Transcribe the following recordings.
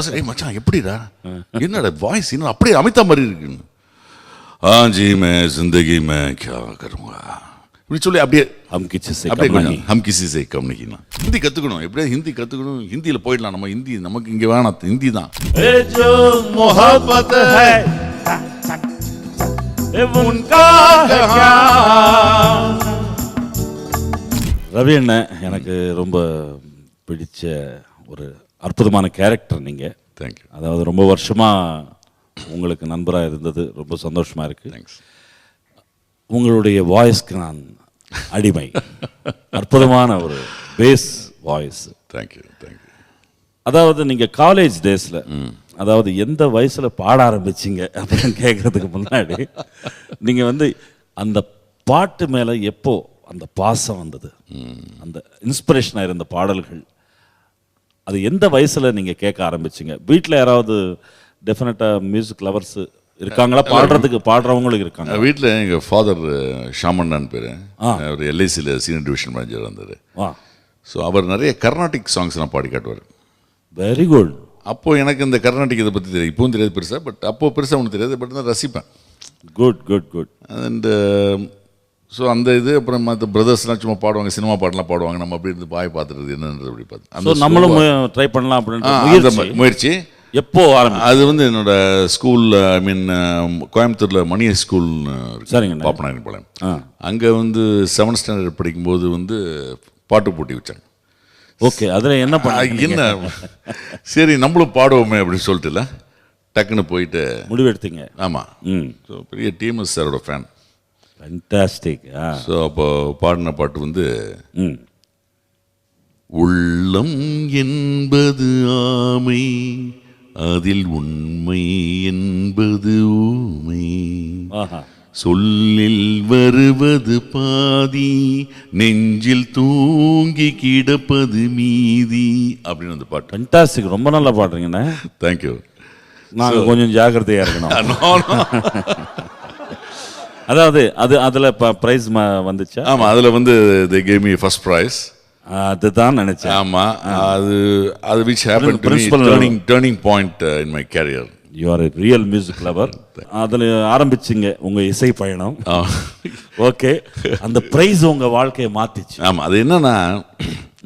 பசங்க ஏய் மச்சான் எப்படிடா? என்னடா வாய்ஸ் இன்னும் அப்படியே அமிதா மாதிரி இருக்குன்னு. ஆ ஜி மே ஜிந்தகி மே கியா கருவா இப்படி சொல்லி அப்படியே ஹம் கிச்சி சே அப்படியே கொஞ்சம் ஹம் கிசி சே கம் ஹிந்தி கத்துக்கணும் எப்படியா ஹிந்தி கத்துக்கணும்? ஹிந்தியில் போயிடலாம் நம்ம ஹிந்தி நமக்கு இங்கே வேணாம் ஹிந்தி தான். ஏ ஜோ முஹப்பத் ஹை. உன்கா ரவி அண்ணன் எனக்கு ரொம்ப பிடிச்ச ஒரு அற்புதமான கேரக்டர் நீங்கள் தேங்க்யூ அதாவது ரொம்ப வருஷமாக உங்களுக்கு நண்பராக இருந்தது. ரொம்ப சந்தோஷமாக இருக்குது தேங்க்ஸ் உங்களுடைய வாய்ஸ்க்கு நான் அடிமை. அற்புதமான ஒரு பேஸ் வாய்ஸ் தேங்க்யூ தேங்க்யூ அதாவது நீங்க காலேஜ் டேஸ்ல அதாவது எந்த வயசுல பாட ஆரம்பிச்சீங்க அப்படின்னு கேட்கறதுக்கு முன்னாடி நீங்க வந்து அந்த பாட்டு மேல எப்போ அந்த பாசம் வந்தது? அந்த இன்ஸ்பிரேஷனாக இருந்த பாடல்கள்? அது எந்த வயசுல நீங்க கேட்க ஆரம்பிச்சீங்க? வீட்ல யாராவது டெஃபினட்டா மியூசிக் லவர்ஸ் இருக்காங்களா? பாடுறதுக்கு பாடுறவங்களும் இருக்காங்க வீட்டில் எங்கள் ஃபாதர் ஷாமண்ணான் பேர். அவர் எல்ஐசியில் சீனியர் டிவிஷன் மேனேஜர் வந்தார் வா ஸோ அவர் நிறைய கர்நாடிக் சாங்ஸ் நான் பாடி காட்டுவார். வெரி குட் அப்போ எனக்கு இந்த கர்நாடிக் இதை பற்றி தெரியும் இப்பவும் தெரியாது பெருசாக பட் அப்போ பெருசாக ஒன்றும் தெரியாது பட் நான் ரசிப்பேன். Good good good and so அந்த இது அப்புறம் மற்ற பிரதர்ஸ்லாம் சும்மா பாடுவாங்க சினிமா பாட்டெல்லாம் பாடுவாங்க. நம்ம அப்படி இருந்து பாய் பார்த்துறது என்னன்றது அப்படி பார்த்து அந்த நம்மளும் ட்ரை பண்ணலாம் அந்த முயற்சி. எப்போ ஆரம்பி அது வந்து என்னோட ஸ்கூல் ஐ மீன் கோயம்புத்தூரில் மணி ஸ்கூல் சரிங்கண்ணா. பாப்பநாயகன் பாளையம். அங்கே வந்து செவன்த் ஸ்டாண்டர்ட் படிக்கும்போது வந்து பாட்டு போட்டி வச்சாங்க. ஓகே அதுல என்ன பண்ண என்ன? சரி நம்மளும் பாடுவோமே அப்படின்னு சொல்லிட்டுல டக்குன்னு போயிட்டு முடிவெடுத்தீங்க. ஆமாம் ம். ஸோ பெரிய டிஎம்எஸ் சாரோட ஃபேன் ஃபேண்டாஸ்டிக் ஸோ அப்போ பாடின பாட்டு வந்து உள்ளம் என்பது ஆமை அதில் உண்மை என்பது ஊமை. சொல்லில் வருவது பாதி நெஞ்சில் தூங்கி கிடப்பது மீதி அப்படின்னு அந்த பாட்டு. ஃபென்டாஸ்டிக் ரொம்ப நல்லா பாடுறீங்கண்ணே. தேங்க்யூ நாங்க கொஞ்சம் ஜாக்கிரதையா இருக்கணும். அதாவது அது அதுல பிரைஸ் வந்துச்சா? ஆமா அதுல வந்து the gave me first prize அதுதான் நினைச்சேன். ஆமா அது அது which happen Principal- turning turning point in my career you are real music lover அதுல ஆரம்பிச்சிங்க உங்க இசை பயணம். ஓகே அந்த பிரைஸ் உங்க வாழ்க்கையை மாத்திச்சு. ஆமா அது என்னன்னா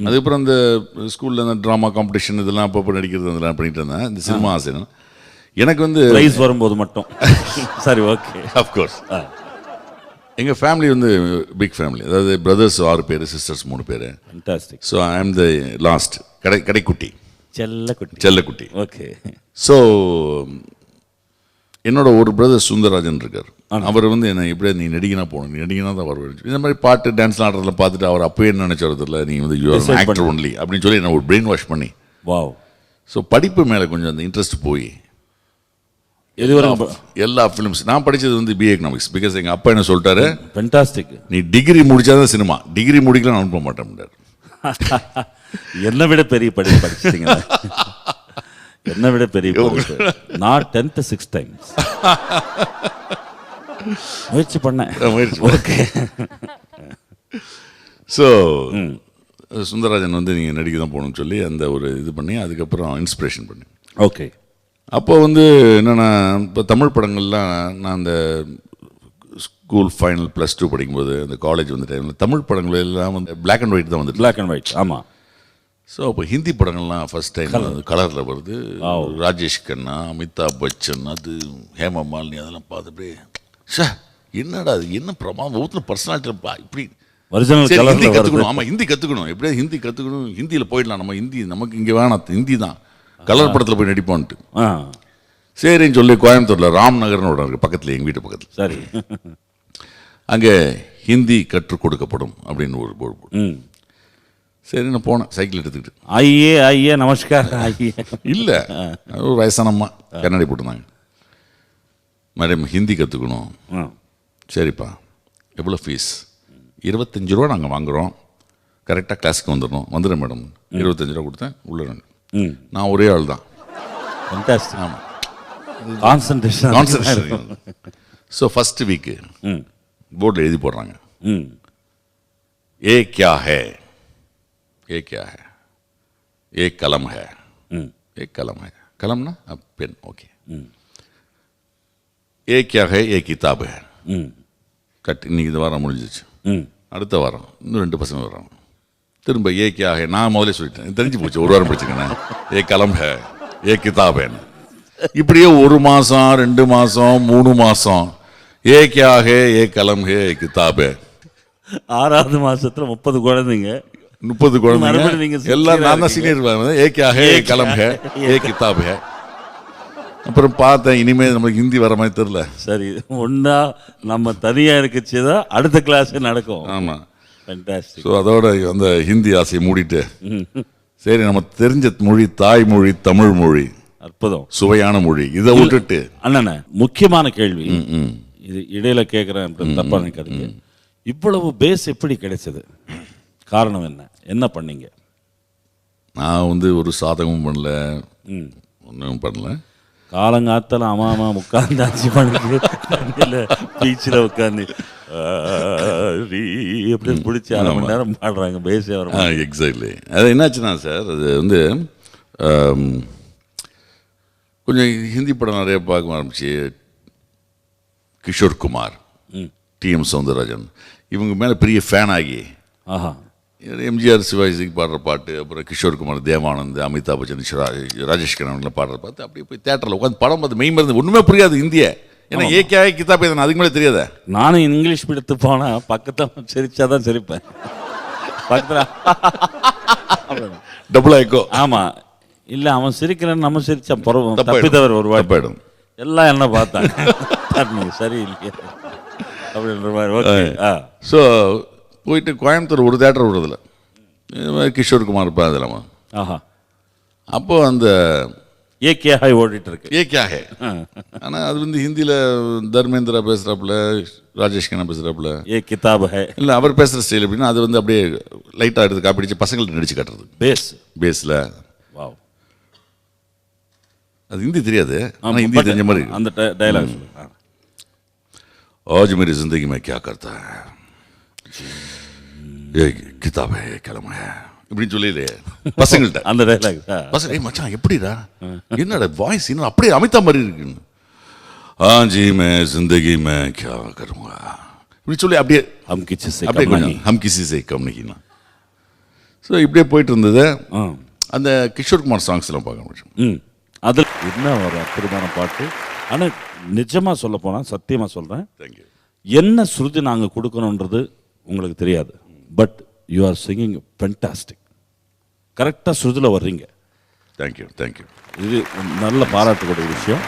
அதுக்கப்புறம் இந்த ஸ்கூல்ல இந்த ட்ராமா காம்படிஷன் இதெல்லாம் அப்பப்போ நடிக்கிறது அதெல்லாம் பண்ணிட்டு இருந்தேன். இந்த சினிமா ஆசை எனக்கு வந்து பிரைஸ் வரும்போது மட்டும். சரி ஓகே அஃப்கோர்ஸ் எங்க ஃபேமிலி வந்து பிக் ஃபேமிலி அதாவது பிரதர்ஸ் ஆறு பேர் சிஸ்டர்ஸ் மூணு பேர். ஃபென்டாஸ்டிக் ஸோ ஐ ஆம் த லாஸ்ட் கடை கடைக்குட்டி. செல்ல குட்டி செல்லக்குட்டி. ஓகே ஸோ என்னோட ஒரு பிரதர் சுந்தரராஜன் இருக்கார். அவர் வந்து என்ன இப்படியே நீ நடிகனா போகணும் நீ நடிகனா தான் வருவேன் இந்த மாதிரி பாட்டு டான்ஸ் ஆடுறதுல பார்த்துட்டு அவர் அப்பவே என்ன நினைச்சது இல்லை நீ வந்து Decide ஆக்டர் ஒன்லி அப்படின்னு சொல்லி என்ன ஒரு பிரெயின் வாஷ் பண்ணி. வாவ் ஸோ படிப்பு மேலே கொஞ்சம் அந்த இன்ட்ரெஸ்ட் போய். எதுவரைக்கும் எல்லா ஃபிலிம்ஸ் நான் படிச்சது வந்து பிஏ எக்கனாமிக்ஸ் பிகாஸ் எங்கள் அப்பா என்ன சொல்லிட்டாரு? ஃபென்டாஸ்டிக் நீ டிகிரி முடிச்சாதான் சினிமா டிகிரி முடிக்கலாம் அனுப்ப மாட்டேன் என்னை விட பெரிய படிப்பு படிச்சிட்டீங்க. என்னை விட பெரிய படிப்பு. நான் டென்த் சிக்ஸ் டைம்ஸ் முயற்சி பண்ணேன். முயற்சி ஓகே ஸோ சுந்தரராஜன் வந்து நீங்கள் நடிக்க தான் போகணும்னு சொல்லி அந்த ஒரு இது பண்ணி அதுக்கப்புறம் இன்ஸ்பிரேஷன் பண்ணி ஓகே அப்போ வந்து என்னென்னா இப்போ தமிழ் படங்கள்லாம் நான் அந்த ஸ்கூல் ஃபைனல் ப்ளஸ் டூ படிக்கும்போது அந்த காலேஜ் வந்த டைமில் தமிழ் படங்கள் எல்லாம் வந்து பிளாக் அண்ட் ஒயிட் தான் வந்துட்டு பிளாக் அண்ட் ஒயிட் ஆமா. ஸோ அப்போ ஹிந்தி படங்கள்லாம் ஃபர்ஸ்ட் டைம் கலரில் வருது. ராஜேஷ் கண்ணா அமிதாப் பச்சன் அது ஹேமா மாலினி அதெல்லாம் பார்த்து அப்படியே ஷே என்னடா அது என்ன பிரமாதம்? ஒவ்வொருத்தரும் பர்சனாலிட்டி இப்படி. ஹிந்தி கற்றுக்கணும் ஆமாம் ஹிந்தி கற்றுக்கணும் எப்படியா ஹிந்தி கற்றுக்கணும் ஹிந்தியில் போயிடலாம். நம்ம ஹிந்தி நமக்கு இங்கே வேணாம். ஹிந்தி தான். கலர் படத்தில் போய் நடிப்போன்ட்டு. சரின்னு சொல்லி கோயம்புத்தூரில் ராம் நகர்னு ஒரு இடம் இருக்கு பக்கத்தில் எங்கள் வீட்டு பக்கத்தில். சரி. அங்கே ஹிந்தி கற்றுக் கொடுக்கப்படும் அப்படின்னு ஒரு போர்டு போடு. ம். சரி நான் போனேன் சைக்கிள் எடுத்துக்கிட்டு. ஐயே ஐயே நமஸ்கார் ஐயே. இல்லை ஒரு வயசான அம்மா கண்ணாடி போட்டிருந்தாங்க. மேடம் ஹிந்தி கற்றுக்கணும் சரிப்பா எவ்வளோ ஃபீஸ் இருபத்தஞ்சு ரூபா நாங்கள் வாங்குகிறோம் கரெக்டாக கிளாஸுக்கு வந்துடணும். வந்துடுறேன் மேடம். இருபத்தஞ்சு ரூபா கொடுத்தேன் உள்ள நான் ஒரே ஆள் தான் ஆமாம் concentration concentration so first week போர்டில் எழுதி போடுறாங்க. ஏ கியா ஹே? ஏ கியா ஹே? ஏ கலம் ஹே? ஏ கலம் ஹே? கலம்னா பென் ஓகே. ஏ கியா ஹே? ஏ கிதாப் ஹே? கட் இன்னைக்கு இந்த வாரம் முடிஞ்சிச்சு அடுத்த வாரம் இன்னும் ரெண்டு பசங்க வர்றாங்க. திரும்ப ஏ கியா ஹே நான் முதல்ல சொல்லிட்டேன். தெரிஞ்சு போச்சு ஒரு வாரம் படிச்சுக்கண்ணே ஏ கலம் ஹே ஏ கிதாப் ஹேன்னு இப்படியே ஒரு மாதம் ரெண்டு மாதம் மூணு மாதம் ஏ கியா ஹே ஏ கலம் ஹே கிதாப். ஆறாவது மாசத்துல முப்பது குழந்தைங்க. முப்பது குழந்தைங்க. எல்லாம் நான் தான். சீனியர் ஏ கியா ஹே ஏ கலம் ஹே ஏ கிதாப். ஹே அப்புறம் பார்த்தேன் இனிமேல் நமக்கு ஹிந்தி வர மாதிரி தெரில சரி ஒண்ணா நம்ம தனியா இருக்கச்சு தான் அடுத்த கிளாஸ் நடக்கும். ஆமாம் ஸோ அதோட அந்த ஹிந்தி ஆசையை மூடிட்டு சரி நம்ம தெரிஞ்ச மொழி தாய்மொழி தமிழ் மொழி அற்புதம். சுவையான மொழி இதை விட்டுட்டு. அண்ணனே முக்கியமான கேள்வி. இது இடையில கேட்குறேன் தப்பா நினைக்காதீங்க இவ்வளவு பேஸ் எப்படி கிடைச்சது? காரணம் என்ன? என்ன பண்ணீங்க? நான் வந்து ஒரு சாதகமும் பண்ணல. ஒன்றும் பண்ணல. காலங்காத்தால அம்மா அம்மா உட்காந்து அஞ்சு மணிக்கு பீச்சில் உட்காந்து எப்படி பிடிச்சி அரை மணி நேரம் பாடுறாங்க பேஸே வர எக்ஸாக்ட்லி அது என்னாச்சுன்னா சார் அது வந்து கொஞ்சம் ஹிந்தி படம் நிறைய பார்க்க ஆரம்பிச்சு. கிஷோர் குமார் டிஎம் சவுந்தரராஜன். இவங்க மேலே பெரிய ஃபேன் ஆகி. ஆஹா. எம்ஜிஆர் சிவாஜிக்கு பாடுற பாட்டு அப்புறம் கிஷோர் குமார் தேவானந்த் அமிதாப் பச்சன் ராஜேஷ் கண்ணன்லாம் பாடுற பார்த்து அப்படியே போய் தேட்டரில் உட்காந்து படம் பார்த்து மெய் மருந்து ஒன்றுமே புரியாது இந்திய ஏன்னா ஏகே கிதாப் எதுனா அதுக்கு மேலே தெரியாதா? நானும் இங்கிலீஷ் எடுத்து போனா பக்கத்தில் சிரிச்சாதான் சிரிப்பேன். பக்கத்தில் டபுள் ஆயிக்கோ ஆமா. இல்ல அவன் சிரிக்கிறேன்னு நம்ம சிரிச்சா பரவும். தப்பி தவிர ஒரு வாய்ப்பு தப்பாயிடும். எல்லாம் என்ன பார்த்தாங்க? தண்ணி சரியில்லையே. அப்படின்ற மாதிரி. ஓகே ஆ. ஸோ போயிட்டு கோயம்புத்தூர் ஒரு தேட்டர் விடுறதில்ல இது மாதிரி கிஷோர் குமார் இருப்பா அதில் ஆஹா. அப்போ அந்த ஏகேஹா ஓடிட்டு இருக்கு ஏகேஹே ஆனால் அது வந்து ஹிந்தியில் தர்மேந்திரா பேசுகிறாப்புல ராஜேஷ் கண்ணா பேசுகிறாப்புல ஏ கிதாப் ஹே இல்லை அவர் பேசுகிற ஸ்டைல் எப்படின்னா அது வந்து அப்படியே லைட்டாக எடுத்து காப்பிடிச்சு பசங்கள்ட்ட நடிச்சு கட்டுறது. பேஸ் பேஸில் வாவ் அது ஹிந்தி தெரியாது ஆனால் ஹிந்தி தெரிஞ்ச மாதிரி அந்த டைலாக் ஆஜ் மேரி ஜிந்தகி மே கியா கர்த்தா ஹே கிதாப் ஹே இப்படின்னு சொல்லிடு. பசங்கள்கிட்ட அந்த டைலாக் பசங்க ஏய் மச்சான் எப்படிடா? என்னடா வாய்ஸ் இன்னும் அப்படியே அமிதா மாதிரி இருக்குன்னு. ஆ ஜி மே ஜிந்தகி மே கியா கருங்க இப்படி சொல்லி அப்படியே ஹம் கிச்சி சே அப்படியே கொஞ்சம் ஹம் கிச்சி சே கம்னிக்கலாம் ஸோ இப்படியே போயிட்டு இருந்தது அந்த கிஷோர் குமார் சாங்ஸ்லாம் பார்க்க முடியும். அதில் என்ன ஒரு அற்புதமான பாட்டு? ஆனால் நிஜமாக சொல்ல போனால் சத்தியமாக சொல்கிறேன் என்ன ஸ்ருதி நாங்கள் கொடுக்கணுன்றது உங்களுக்கு தெரியாது. But you are singing fantastic கரெக்டாக ஸ்ருதியில் வர்றீங்க. தேங்க்யூ தேங்க்யூ இது நல்ல பாராட்டக்கூடிய விஷயம்.